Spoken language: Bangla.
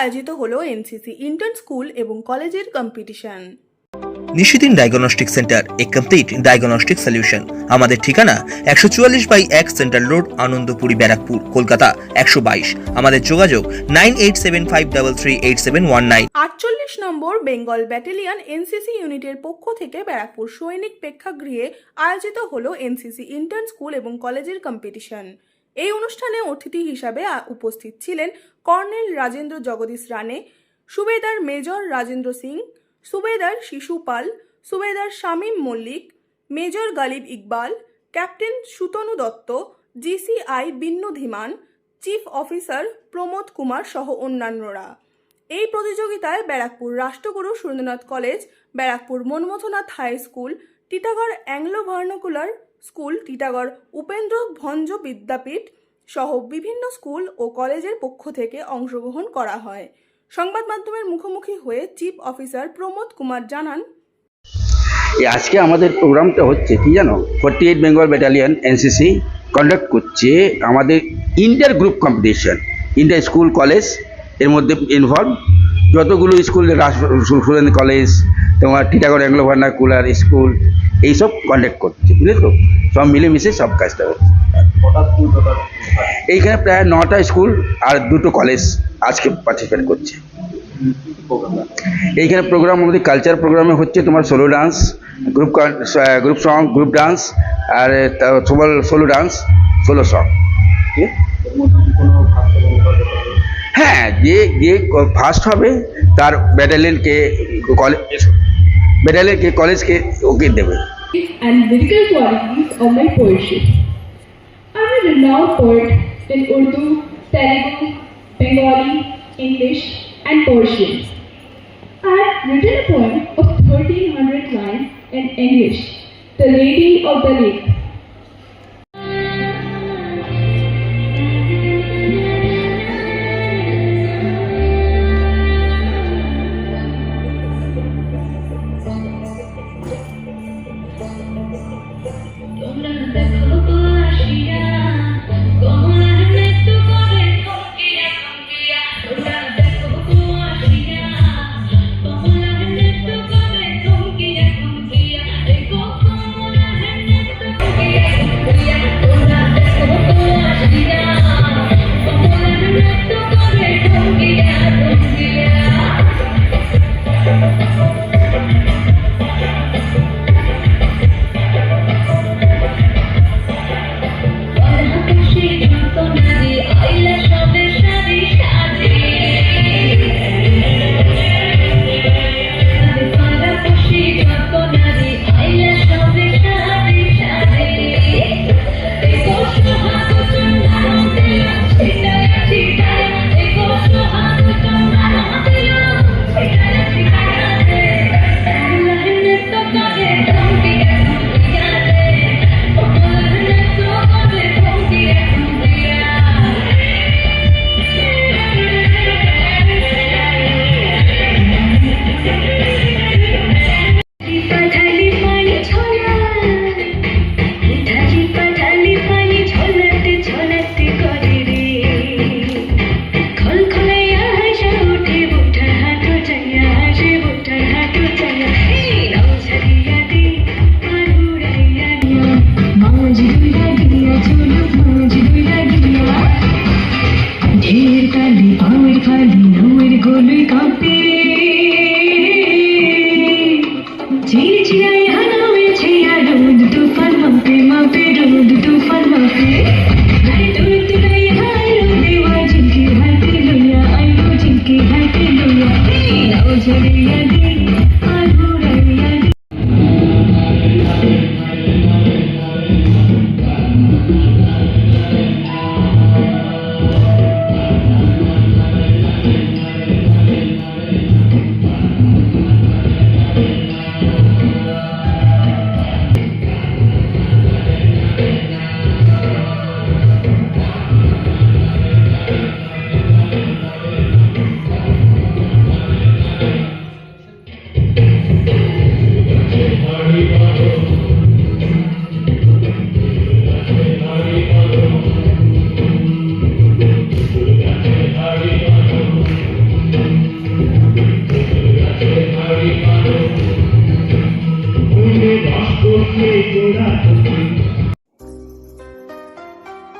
আয়োজিত হলো এনসিসি ইন্টার্ন স্কুল এবং কলেজের competition Nishidin diagnostic centre a complete diagnostic solution আমাদের ঠিকানা একশো চুয়াল্লিশ বাই এক সেন্ট্রাল রোড আনন্দপুরি ব্যারাকপুর কলকাতা একশো বাইশ। আমাদের যোগাযোগ nine eight seven five double three eight seven one nine. আটচল্লিশ নম্বর বেঙ্গল ব্যাটালিয়ন এনসিসি ইউনিটের পক্ষ থেকে ব্যারাকপুর সৈনিক প্রেক্ষাগৃহে আয়োজিত হলো এনসিসি ইন্টার্ন স্কুল এবং কলেজের কম্পিটিশন এই অনুষ্ঠানে অতিথি হিসাবে উপস্থিত ছিলেন colonel Rajendra Jagdish Rane subedar major Rajendra Singh, subedar Shishu Pal, subedar Shamim Mallick, major Ghalib Iqbal, captain Sutanu Dutta GCI Binnu Dhiman, chief officer Pramod Kumar সহ অন্যান্যরা। এই প্রতিযোগিতায় Barrackpore Rashtraguru Surendranath college, Barrackpore Manmathanath high school, Titagarh Anglo vernacular school Titagarh, Upendra Bhanja Vidyapith সহ বিভিন্ন স্কুল ও কলেজের পক্ষ থেকে অংশগ্রহণ করা হয়। সংবাদ মাধ্যমের মুখোমুখি হয়ে চিফ অফিসার প্রমোদ কুমার জানান আজকে আমাদের প্রোগ্রামটা হচ্ছে কি জানো? Forty eight Bengal battalion NCC conduct করছে আমাদের inter group competition inter school কলেজের মধ্যে ইনভলভ যতগুলো স্কুল কলেজ তোমার টিটাগড় অ্যাংলো ভার্নাকুলার স্কুল এইসব কন্ডাক্ট করছে বুঝলে তো সব মিলেমিশে সব কাজটা হচ্ছে। এইখানে প্রায় নটা স্কুল আর দুটো কলেজ আজকে পার্টিসিপেট করছে। এইখানে প্রোগ্রাম আমাদের কালচার প্রোগ্রামে হচ্ছে তোমার solo dance group group song group dance আর solo solo dance solo song হ্যাঁ যে যে ফার্স্ট হবে, তার ব্যাটালিয়নকে কলেজ बेरेले के कॉलेज के ओके देवे and lyrical qualities of my poetry. I'm a renowned poet in Urdu, Telugu, Bengali, English, and Persian. I have written a poem of 1300 lines in English, The Lady of the Lake.